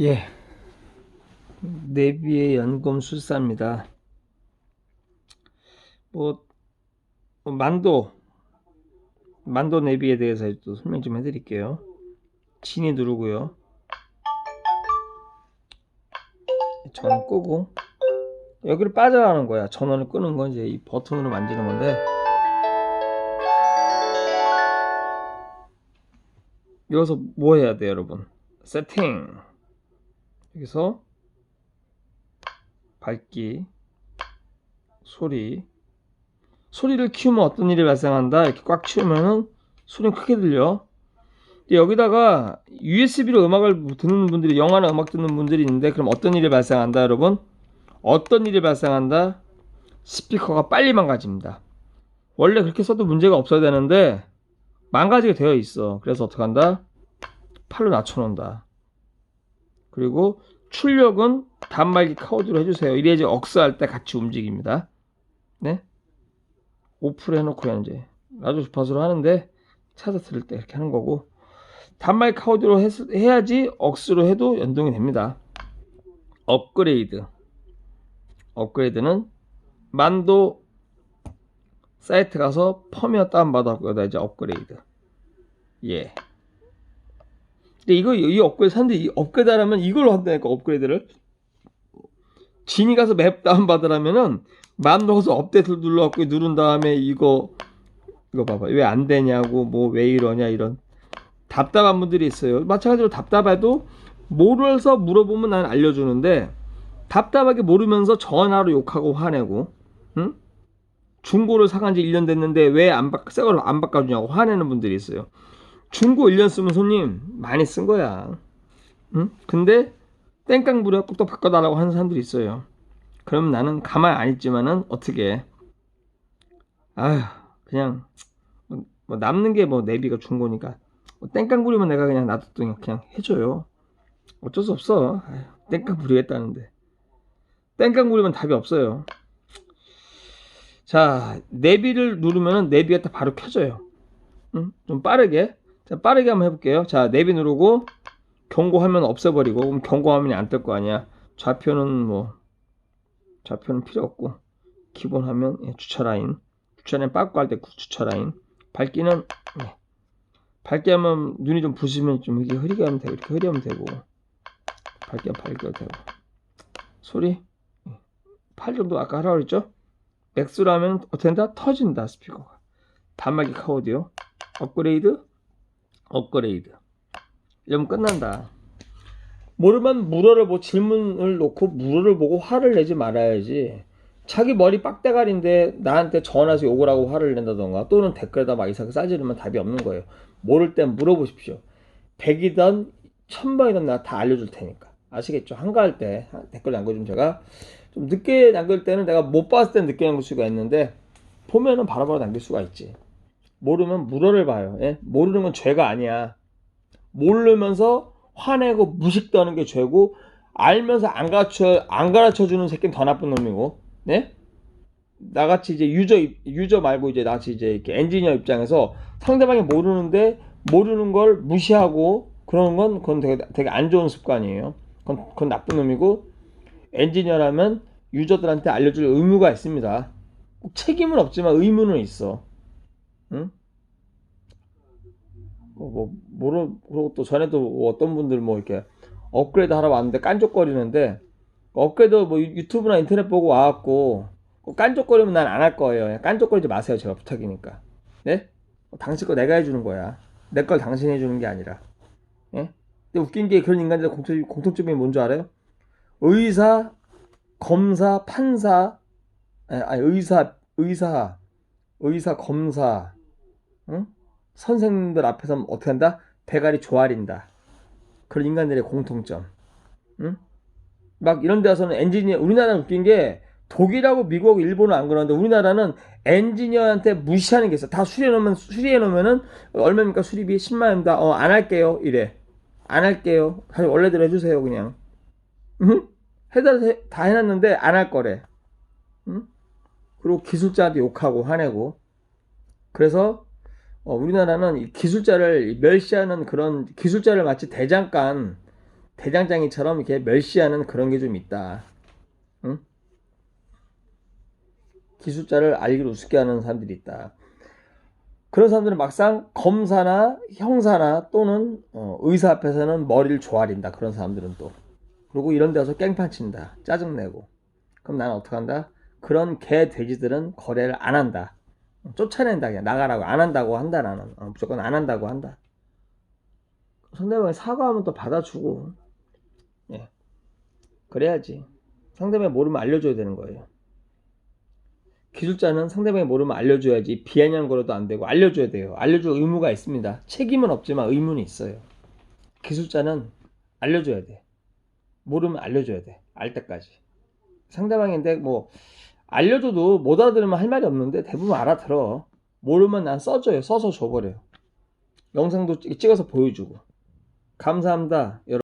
예. 내비의 연금 술사입니다. 뭐, 뭐 만도, 만도 내비에 대해서 또 설명 좀 해드릴게요. 진이 누르고요. 전원 끄고, 여기를 빠져나가는 거야. 전원을 끄는 건 이제 이 버튼으로 만지는 건데, 여기서 뭐 해야 돼요, 여러분? 세팅. 여기서 밝기, 소리. 소리를 키우면 어떤 일이 발생한다. 이렇게 꽉 치우면은 소리는 크게 들려. 여기다가 USB로 음악을 듣는 분들이 영화나 음악 듣는 분들이 있는데 그럼 어떤 일이 발생한다, 여러분? 어떤 일이 발생한다? 스피커가 빨리 망가집니다. 원래 그렇게 써도 문제가 없어야 되는데 망가지게 되어 있어. 그래서 어떻게 한다? 팔로 낮춰놓는다. 그리고 출력은 단말기 카우드로 해주세요. 이래야지 억스할 때 같이 움직입니다. 네? 오프를 해놓고 현재 라디오 주파수로 하는데 찾아 들을 때 이렇게 하는 거고 단말기 카우드로 했, 해야지 억스로 해도 연동이 됩니다. 업그레이드 업그레이드는 만도 사이트 가서 펌웨어 다운받았고 여기다 이제 업그레이드 예 근데 이거 이 업그레이드 하는데 이 업그레이드 하려면 이걸로 한다니까 업그레이드를. 진이 가서 맵 다운 받으라면은 만도 가서 업데이트 눌러갖고 누른 다음에 이거 이거 봐봐. 왜 안 되냐고 뭐 왜 이러냐 이런 답답한 분들이 있어요. 마찬가지로 답답해도 모르서 물어보면 난 알려주는데 답답하게 모르면서 전화로 욕하고 화내고 응? 중고를 사간 지 1년 됐는데 왜 안 바꿔 새 걸로 안 바꿔주냐고 화내는 분들이 있어요 중고 1년 쓰면 손님 많이 쓴 거야. 응? 근데 땡깡 부려 꼭또 바꿔달라고 하는 사람들이 있어요. 그럼 나는 가만히 안 있지만은 어떻게? 아휴 그냥 뭐 남는 게 뭐 내비가 중고니까 뭐 땡깡 부리면 내가 그냥 놔뒀더니 그냥 해줘요. 어쩔 수 없어. 아휴, 땡깡 부리겠다는데. 땡깡 부리면 답이 없어요. 자 내비를 누르면은 내비가 딱 바로 켜져요. 응? 좀 빠르게 자 빠르게 한번 해볼게요. 자 내비 누르고 경고 화면 없애버리고 그럼 경고 화면이 안 뜰 거 아니야. 좌표는 뭐 좌표는 필요 없고 기본 화면 예, 주차 라인. 주차 라인 빠꾸 할때 주차 라인. 밝기는 예. 밝게 하면 눈이 좀 부시면 좀 이렇게 흐리게 하면 되고 이렇게 흐리면 되고. 밝게 하면 밝게 되고. 소리? 예. 8 정도 아까 하라고 맥스로 하면 어떻게 된다? 터진다 스피커가. 단말기 카오디오. 업그레이드 업그레이드. 이러면 끝난다. 모르면 물어를 뭐 질문을 놓고 물어를 보고 화를 내지 말아야지. 자기 머리 빡대가리인데 나한테 전화해서 욕을 하고 화를 낸다던가 또는 댓글에다 막 이상하게 싸지르면 답이 없는 거예요. 모를 땐 물어보십시오. 100이든 1000번이든 내가 다 알려줄 테니까. 아시겠죠? 한가할 때 댓글 남겨주면 제가 좀 늦게 남길 때는 내가 못 봤을 때 늦게 남길 수가 있는데 보면은 바로바로 남길 수가 있지 모르면 물어를 봐요 예? 모르는 건 죄가 아니야 모르면서 화내고 무식도 하는 게 죄고 알면서 안 가르쳐 안 가르쳐 주는 새끼는 더 나쁜 놈이고 네 나같이 이제 유저 입- 유저 말고 이제 나같이 이제 이렇게 엔지니어 입장에서 상대방이 모르는데 모르는 걸 무시하고 그러는 건 그건 되게 되게 안 좋은 습관이에요. 그건 그건 나쁜 놈이고 엔지니어라면 유저들한테 알려줄 의무가 있습니다. 꼭 책임은 없지만 의무는 있어. 응? 뭐, 뭐 모르 그리고 또 전에도 뭐 어떤 분들 뭐 이렇게 업그레이드 하러 왔는데 깐족거리는데 업그레이드 뭐 유- 유튜브나 인터넷 보고 와갖고 꼭 깐족거리면 난 안 할 거예요. 깐족거리지 마세요. 제가 부탁이니까. 네? 당신 거 내가 해주는 거야. 내 걸 당신이 해주는 게 아니라. 예? 근데 웃긴 게 그런 인간들 공통, 공통점이 뭔 줄 알아요? 의사, 검사, 판사, 아니, 아니, 의사, 의사, 의사, 검사, 응? 선생님들 앞에서 어떻게 한다? 대가리 조아린다. 그런 인간들의 공통점. 응? 막 이런 데 와서는 엔지니어, 우리나라는 웃긴 게 독일하고 미국, 일본은 안 그러는데 우리나라는 엔지니어한테 무시하는 게 있어. 다 수리해놓으면, 수리해놓으면은 얼마입니까? 수리비 10만원입니다. 어, 안 할게요. 이래. 안 할게요. 다시 원래대로 해주세요. 그냥. 응? 해달라, 해- 다 해놨는데 안 할 거래. 응? 그리고 기술자한테 욕하고 화내고. 그래서 어, 우리나라는 이 기술자를 멸시하는 그런 기술자를 마치 대장간 대장장이처럼 이렇게 멸시하는 그런 게 좀 있다. 응? 기술자를 알기를 우습게 하는 사람들이 있다. 그런 사람들은 막상 검사나 형사나 또는 어, 의사 앞에서는 머리를 조아린다. 그런 사람들은 또. 그리고 이런 데 와서 깽판 친다. 짜증내고. 그럼 나는 어떡한다? 그런 개 돼지들은 거래를 안 한다. 쫓아낸다. 그냥 나가라고. 안 한다고 한다. 나는. 어, 무조건 안 한다고 한다. 상대방이 사과하면 또 받아주고. 예. 그래야지. 상대방이 모르면 알려줘야 되는 거예요. 기술자는 상대방이 모르면 알려줘야지 비아냥거려도 안 되고 알려줘야 돼요. 알려줄 의무가 있습니다. 책임은 없지만 의무는 있어요. 기술자는 알려줘야 돼. 모르면 알려줘야 돼. 알 때까지. 상대방인데 뭐 알려줘도 못 알아들으면 할 말이 없는데 대부분 알아들어. 모르면 난 써줘요. 써서 줘버려요. 영상도 찍- 찍어서 보여주고. 감사합니다. 여러분.